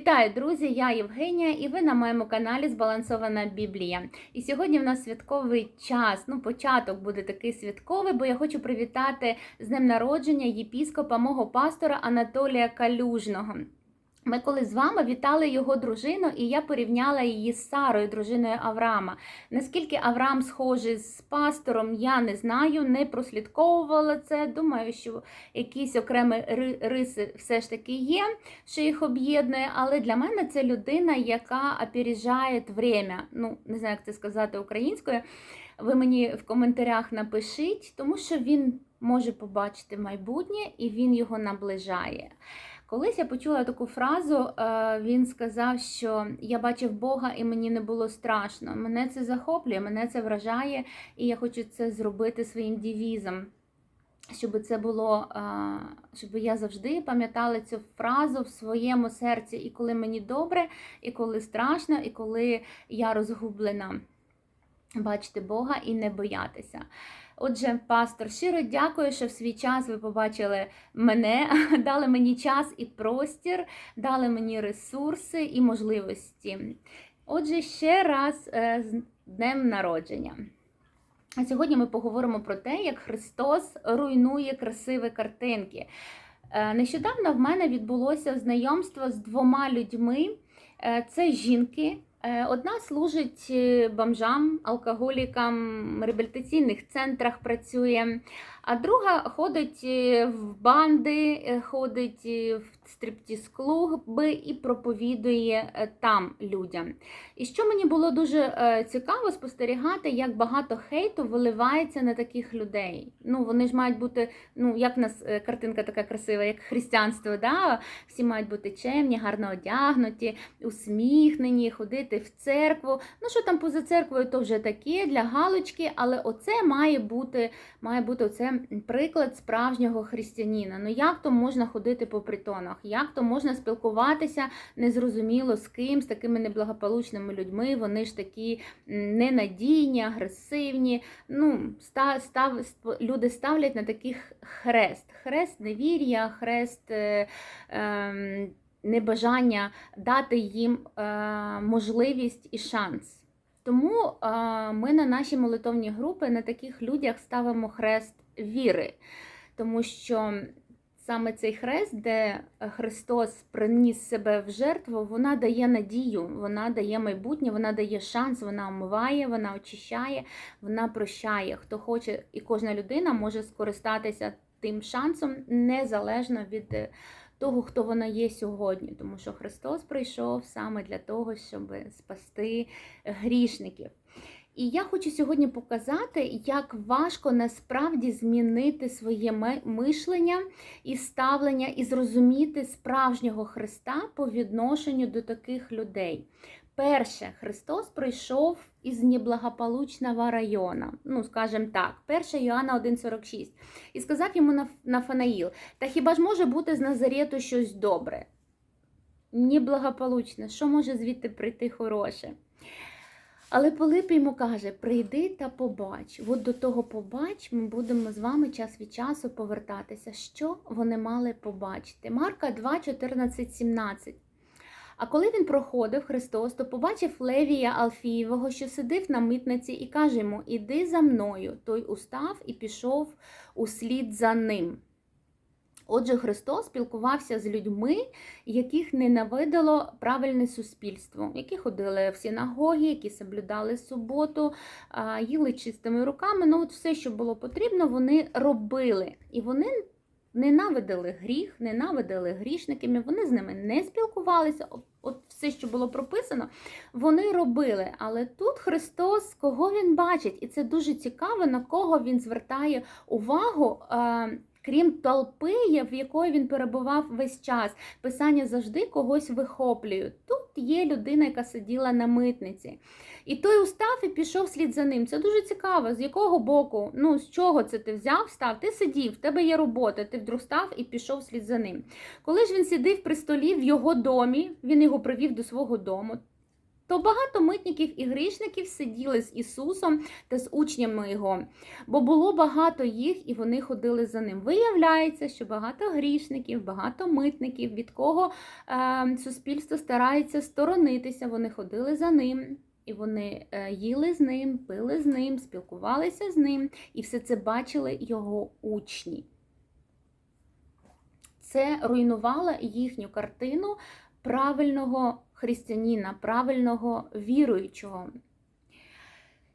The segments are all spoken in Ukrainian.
Вітаю, друзі! Я Євгенія, і ви на моєму каналі Збалансована Біблія. І сьогодні в нас святковий час. Ну, початок буде такий святковий, бо я хочу привітати з днем народження єпіскопа мого пастора Анатолія Калюжного. Ми коли з вами вітали його дружину, і я порівняла її з Сарою, дружиною Авраама. Наскільки Авраам схожий з пастором, я не знаю, не прослідковувала це. Думаю, що якісь окремі риси все ж таки є, що їх об'єднує. Але для мене це людина, яка опережає время. Ну, не знаю, як це сказати українською. Ви мені в коментарях напишіть, тому що він може побачити майбутнє і він його наближає. Колись я почула таку фразу, е, він сказав, що я бачив Бога і мені не було страшно. Мене це захоплює, мене це вражає, і я хочу це зробити своїм девізом. Щоб це було, е, щоб я завжди пам'ятала цю фразу в своєму серці, і коли мені добре, і коли страшно, і коли я розгублена. Бачити Бога і не боятися. Отже, пастор, щиро дякую, що в свій час ви побачили мене, дали мені час і простір, дали мені ресурси і можливості. Отже, ще раз е, з днем народження. А сьогодні ми поговоримо про те, як Христос руйнує красиві картинки. Е, Нещодавно в мене відбулося знайомство з двома людьми. Е, Це жінки. Е, Одна служить е, бомжам, алкоголікам, реабілітаційних центрах працює, а друга ходить е, в банди, е, ходить е, в стриптіз-клуби і проповідує там людям. І що мені було дуже цікаво спостерігати, як багато хейту виливається на таких людей. Ну, вони ж мають бути, ну як в нас картинка така красива, як християнство, да? всі мають бути чемні, гарно одягнуті, усміхнені, ходити в церкву. Ну, що там поза церквою, то вже таке для галочки, але оце має бути, має бути оце приклад справжнього християнина. Ну як то можна ходити по притонах? Як то можна спілкуватися незрозуміло з ким, з такими неблагополучними людьми? Вони ж такі ненадійні, агресивні. Ну, ста- став, люди ставлять на таких хрест. Хрест невір'я, хрест. Е, е, Небажання дати їм е, можливість і шанс. Тому е, ми на наші молитовні групи на таких людях ставимо хрест віри, тому що саме цей хрест, де Христос приніс себе в жертву, вона дає надію, вона дає майбутнє, вона дає шанс, вона омиває, вона очищає, вона прощає. Хто хоче, і кожна людина може скористатися тим шансом незалежно від е, того, хто вона є сьогодні, тому що Христос прийшов саме для того, щоб спасти грішників. І я хочу сьогодні показати, як важко насправді змінити своє мишлення і ставлення, і зрозуміти справжнього Христа по відношенню до таких людей. Перше, Христос прийшов із неблагополучного району, ну, скажімо так, 1 Йоанна 1,46, і сказав йому Наф- Нафанаїл, та хіба ж може бути з Назарету щось добре? Неблагополучне, що може звідти прийти хороше? Але Пилип йому каже: прийди та побач. От до того побач, ми будемо з вами час від часу повертатися. Що вони мали побачити? Марка 2, 14, 17. А коли він проходив Христос, то побачив Левія Алфієвого, що сидив на митниці, і каже йому: Іди за мною. Той устав і пішов услід за ним. Отже, Христос спілкувався з людьми, яких ненавидало правильне суспільство, які ходили в синагоги, які соблюдали суботу, їли чистими руками. Ну, от все, що було потрібно, вони робили. І вони ненавидили гріх, ненавидили грішниками, вони з ними не спілкувалися. От все, що було прописано, вони робили. Але тут Христос, кого він бачить, і це дуже цікаво, на кого він звертає увагу. Крім толпи, в якої він перебував весь час, писання завжди когось вихоплює. Тут є людина, яка сиділа на митниці. І той устав і пішов слід за ним. Це дуже цікаво. З якого боку, ну з чого це ти взяв, став? Ти сидів, в тебе є робота, ти вдруг став і пішов слід за ним. Коли ж він сидів при столі в його домі, він його привів до свого дому. То багато митників і грішників сиділи з Ісусом та з учнями Його, бо було багато їх, і вони ходили за ним. Виявляється, що багато грішників, багато митників, від кого е, суспільство старається сторонитися, вони ходили за ним. І вони е, їли з ним, пили з ним, спілкувалися з ним, і все це бачили його учні. Це руйнувало їхню картину правильного християнина, правильного віруючого.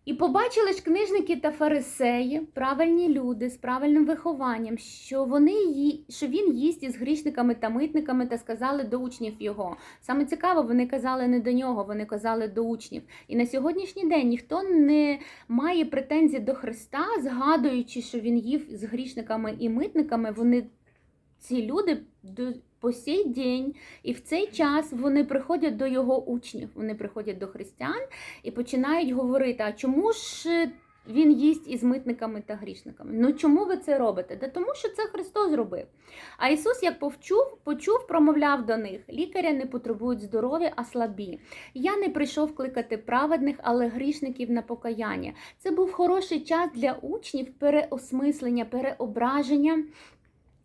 І побачили ж книжники та фарисеї, правильні люди з правильним вихованням, що вони ї... що він їсть із грішниками та митниками та сказали до учнів його. Саме цікаво, вони казали не до нього, вони казали до учнів. І на сьогоднішній день ніхто не має претензій до Христа, згадуючи, що він їв з грішниками і митниками. Вони ці люди по сей день, і в цей час вони приходять до його учнів, вони приходять до християн і починають говорити: а чому ж е, він їсть із митниками та грішниками? Ну чому ви це робите? Да тому що це Христос зробив. А Ісус, як повчув, почув, промовляв до них: лікаря не потребують здоров'я, а слабі. Я не прийшов кликати праведних, але грішників на покаяння. Це був хороший час для учнів переосмислення, переображення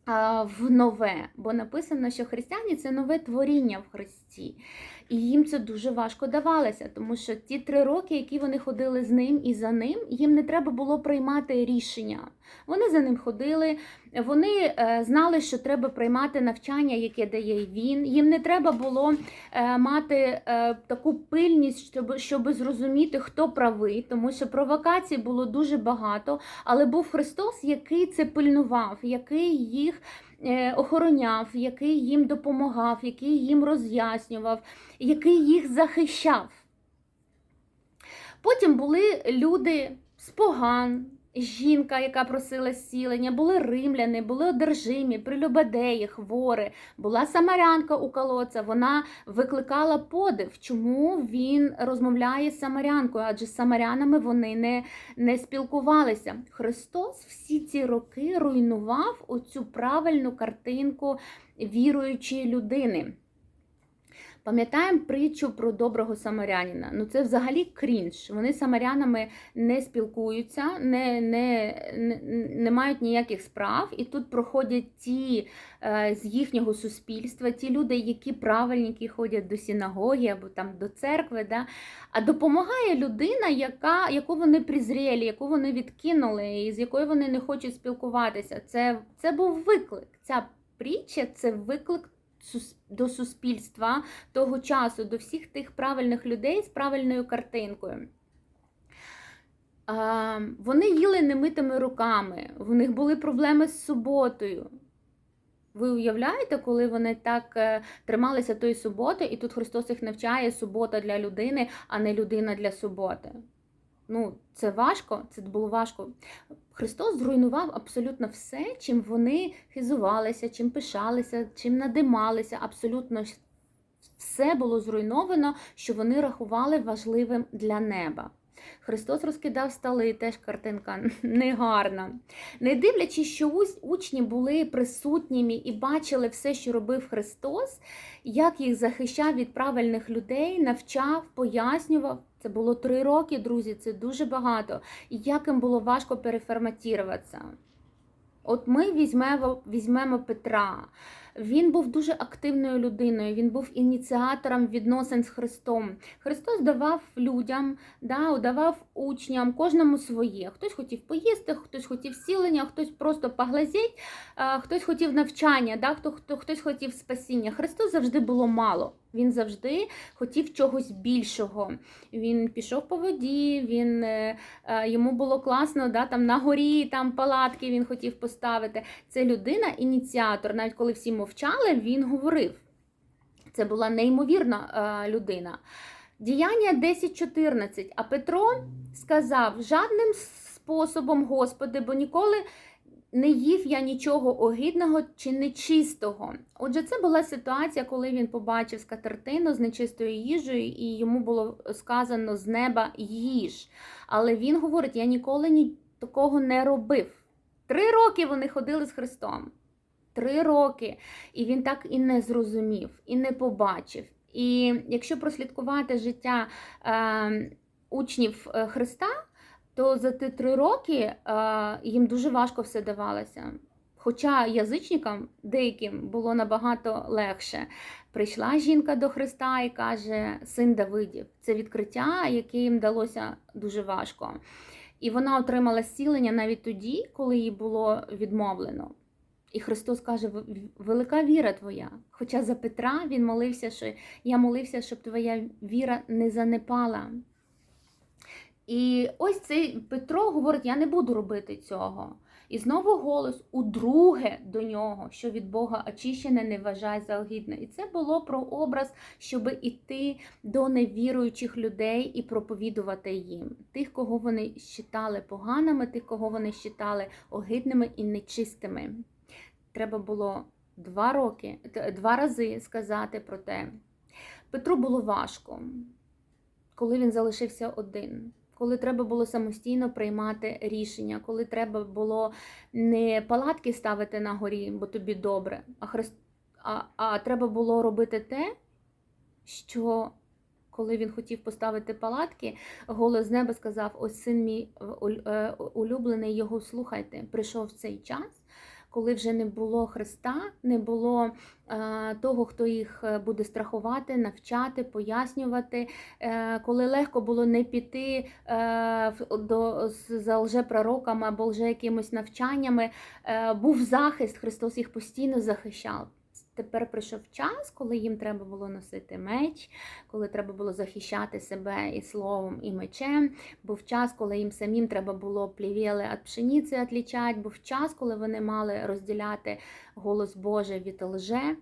в нове, бо написано, що християні це нове творіння в Христі. І їм це дуже важко давалося, тому що ті три роки, які вони ходили з ним і за ним, їм не треба було приймати рішення. Вони за ним ходили, вони е, знали, що треба приймати навчання, яке дає він. Їм не треба було е, мати е, таку пильність, щоб щоб зрозуміти, хто правий, тому що провокацій було дуже багато, але був Христос, який це пильнував, який їх. Охороняв, який їм допомагав, який їм роз'яснював, який їх захищав. Потім були люди з поган, жінка, яка просила зцілення, були римляни, були одержимі, прилюбадеї, хвори, була самарянка у колодця, вона викликала подив, чому він розмовляє з самарянкою, адже з самарянами вони не, не спілкувалися. Христос всі ці роки руйнував оцю правильну картинку віруючої людини. Пам'ятаємо притчу про доброго самарянина. Ну це взагалі крінж. Вони з самарянами не спілкуються, не не, не, не мають ніяких справ. І тут проходять ті е, з їхнього суспільства, ті люди, які правильні, які ходять до синагоги або там до церкви. Да? А допомагає людина, яка, яку вони призрєлі, яку вони відкинули, і з якою вони не хочуть спілкуватися. Це, Це був виклик. Ця притча це виклик до суспільства того часу, до всіх тих правильних людей з правильною картинкою. Вони їли немитими руками, в них були проблеми з суботою. Ви уявляєте, коли вони так е, трималися тої суботи, і тут Христос їх навчає субота для людини, а не людина для суботи. Ну, це важко, це було важко. Христос зруйнував абсолютно все, чим вони хизувалися, чим пишалися, чим надималися. Абсолютно все було зруйновано, що вони рахували важливим для неба. Христос розкидав столи, теж картинка негарна. Не дивлячись, що учні були присутніми і бачили все, що робив Христос, як їх захищав від правильних людей, навчав, пояснював. Це було три роки, друзі, це дуже багато. І як їм було важко переформатуватися. От ми візьмемо, візьмемо Петра. Він був дуже активною людиною, він був ініціатором відносин з Христом. Христос давав людям, да, давав учням, кожному своє. Хтось хотів поїсти, хтось хотів сілення, хтось просто поглазіть, хтось хотів навчання, да, хто, хто, хтось хотів спасіння. Христос завжди було мало. Він завжди хотів чогось більшого. Він пішов по воді, він, е, е, йому було класно, да, там на горі там палатки він хотів поставити. Це людина, ініціатор, навіть коли всі мовчали, він говорив. Це була неймовірна е, людина. Діяння 10.14. А Петро сказав: жадним способом, Господи, бо ніколи не їв я нічого огидного чи нечистого. Отже, це була ситуація, коли він побачив скатертину з нечистою їжею, і йому було сказано з неба їж. Але він говорить: я ніколи ні такого не робив. Три роки вони ходили з Христом. Три роки. І він так і не зрозумів, і не побачив. І якщо прослідкувати життя е, учнів е, Христа, то за ті три роки е, їм дуже важко все давалося. Хоча язичникам деяким було набагато легше. Прийшла жінка до Христа і каже: Син Давидів, це відкриття, яке їм далося дуже важко. І вона отримала зцілення навіть тоді, коли їй було відмовлено. І Христос каже: велика віра твоя. Хоча за Петра він молився, що я молився, щоб твоя віра не занепала. І ось цей Петро говорить: я не буду робити цього. І знову голос удруге до нього, що від Бога очищене не вважай за огідне. І це було про образ, щоб іти до невіруючих людей і проповідувати їм, тих, кого вони считали поганими, тих, кого вони считали огидними і нечистими. Треба було два роки, два рази сказати про те. Петру було важко, коли він залишився один. Коли треба було самостійно приймати рішення, коли треба було не палатки ставити на горі, бо тобі добре, а, христ... а, а треба було робити те, що коли він хотів поставити палатки, голос з неба сказав: Ось син мій е, е, улюблений, його слухайте. Прийшов цей час, коли вже не було Христа, не було е, того, хто їх е, буде страхувати, навчати, пояснювати, е, коли легко було не піти до, за лжепророками або лже якимось навчаннями, був захист, Христос їх постійно захищав. Тепер прийшов час, коли їм треба було носити меч, коли треба було захищати себе і словом, і мечем. Був час, коли їм самим треба було плівіли від пшениці відлічати, був час, коли вони мали розділяти голос Божий від лже.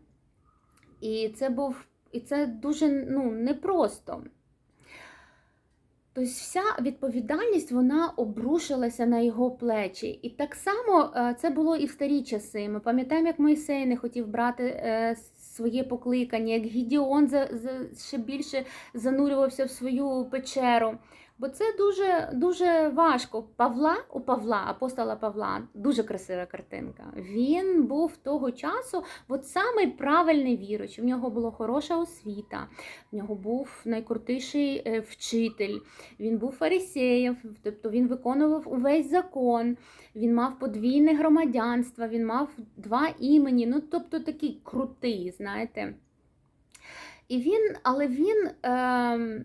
І це був і це дуже ну, непросто. Тобто вся відповідальність вона обрушилася на його плечі. І так само е, це було і в старі часи. Ми пам'ятаємо, як Мойсей не хотів брати е, своє покликання, як Гідіон ще більше занурювався в свою печеру. Бо це дуже дуже важко. Павла у Павла, апостола Павла, дуже красива картинка. Він був того часу от самий правильний віруючий. В нього була хороша освіта, в нього був найкрутіший е, вчитель, він був фарисеєм, тобто він виконував увесь закон, він мав подвійне громадянство, він мав два імені, ну тобто такий крутий, знаєте. І він, але він. Е,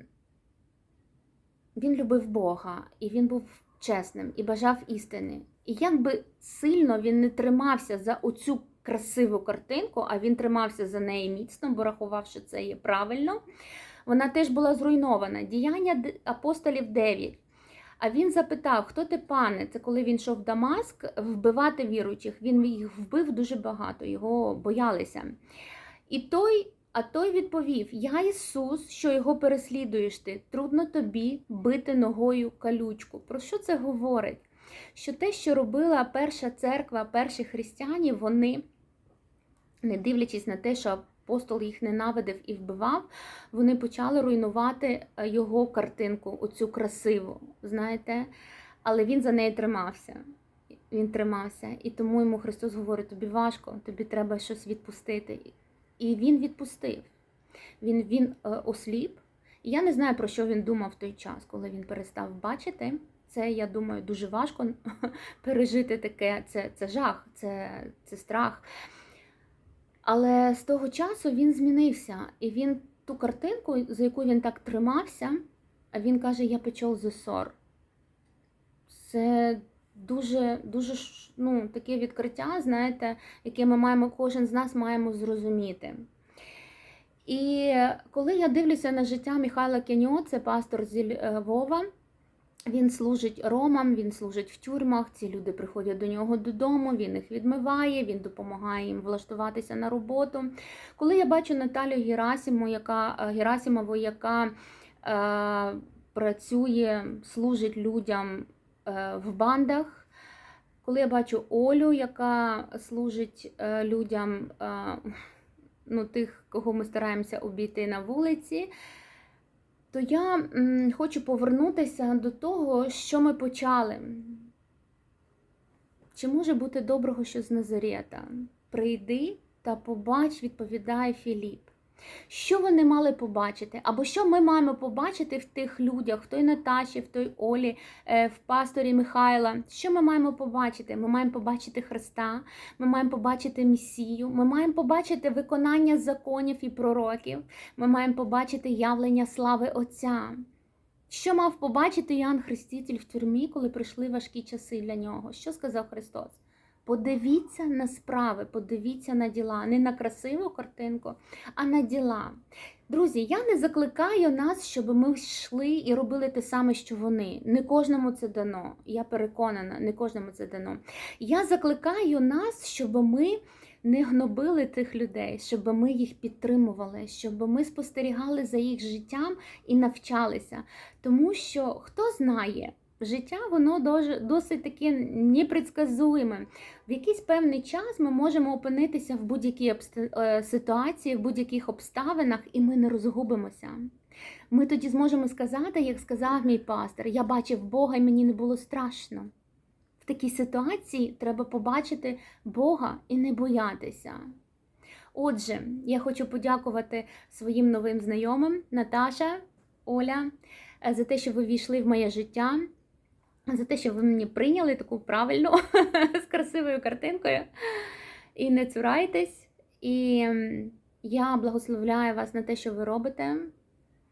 він любив Бога, і він був чесним і бажав істини. І як би сильно він не тримався за оцю красиву картинку, а він тримався за неї міцно, бо рахував, що це є правильно, вона теж була зруйнована. Діяння апостолів 9. А він запитав, хто ти пане? Це коли він йшов в Дамаск вбивати віруючих. Він їх вбив дуже багато, його боялися. І той а той відповів: Я Ісус, що його переслідуєш ти, трудно тобі бити ногою калючку. Про що це говорить? Що те, що робила перша церква, перші християні, вони, не дивлячись на те, що апостол їх ненавидив і вбивав, вони почали руйнувати е, його картинку, оцю красиву, знаєте, але він за неї тримався. Він тримався, і тому йому Христос говорить: тобі важко, тобі треба щось відпустити. І він відпустив. Він, він е, осліп. І я не знаю, про що він думав в той час, коли він перестав бачити. Це, я думаю, дуже важко пережити таке. Це, це жах, це, це страх. Але з того часу він змінився. І він ту картинку, за яку він так тримався, він каже: Я печол зесор. Це дуже, дуже ну, таке відкриття, знаєте, яке ми маємо, кожен з нас маємо зрозуміти. І коли я дивлюся на життя Михайла Кеньо, це пастор зі Львова, він служить ромам, він служить в тюрмах. Ці люди приходять до нього додому, він їх відмиває, він допомагає їм влаштуватися на роботу. Коли я бачу Наталю Герасимову, яка, Герасимову, яка е, працює, служить людям е, в бандах, коли я бачу Олю, яка служить е, людям, е, ну, тих, кого ми стараємося обійти на вулиці, то я хочу повернутися до того, що ми почали. Чи може бути доброго що з Назарета? Прийди та побач, відповідає Філіп. Що вони мали побачити? Або що ми маємо побачити в тих людях, в той Наташі, в той Олі, е, в пасторі Михайла? Що ми маємо побачити? Ми маємо побачити Христа, ми маємо побачити Месію, ми маємо побачити виконання законів і пророків, ми маємо побачити явлення слави Отця. Що мав побачити Іоанн Хреститель в тюрмі, коли прийшли важкі часи для нього? Що сказав Христос? Подивіться на справи, подивіться на діла, не на красиву картинку, а на діла. Друзі, я не закликаю нас, щоб ми йшли і робили те саме, що вони. Не кожному це дано. Я переконана, не кожному це дано. Я закликаю нас, щоб ми не гнобили тих людей, щоб ми їх підтримували, щоб ми спостерігали за їх життям і навчалися. Тому що хто знає, життя воно досить таке непредсказуєме. В якийсь певний час ми можемо опинитися в будь-якій е, ситуації, в будь-яких обставинах, і ми не розгубимося. Ми тоді зможемо сказати, як сказав мій пастор, я бачив Бога і мені не було страшно. В такій ситуації треба побачити Бога і не боятися. Отже, я хочу подякувати своїм новим знайомим Наташа, Оля, е, за те, що ви війшли в моє життя, за те, що ви мені прийняли таку правильну з красивою картинкою. І не цурайтесь. І я благословляю вас на те, що ви робите.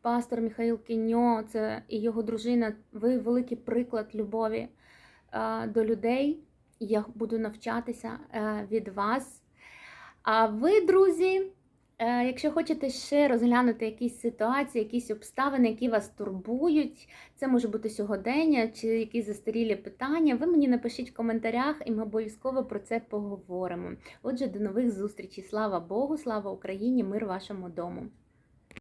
Пастор Михаїл Кіньо, це і його дружина. Ви великий приклад любові до людей. Я буду навчатися е, від вас. А ви, друзі, якщо хочете ще розглянути якісь ситуації, якісь обставини, які вас турбують, це може бути сьогодення чи якісь застарілі питання, ви мені напишіть в коментарях, і ми обов'язково про це поговоримо. Отже, до нових зустрічей. Слава Богу, слава Україні, мир вашому дому.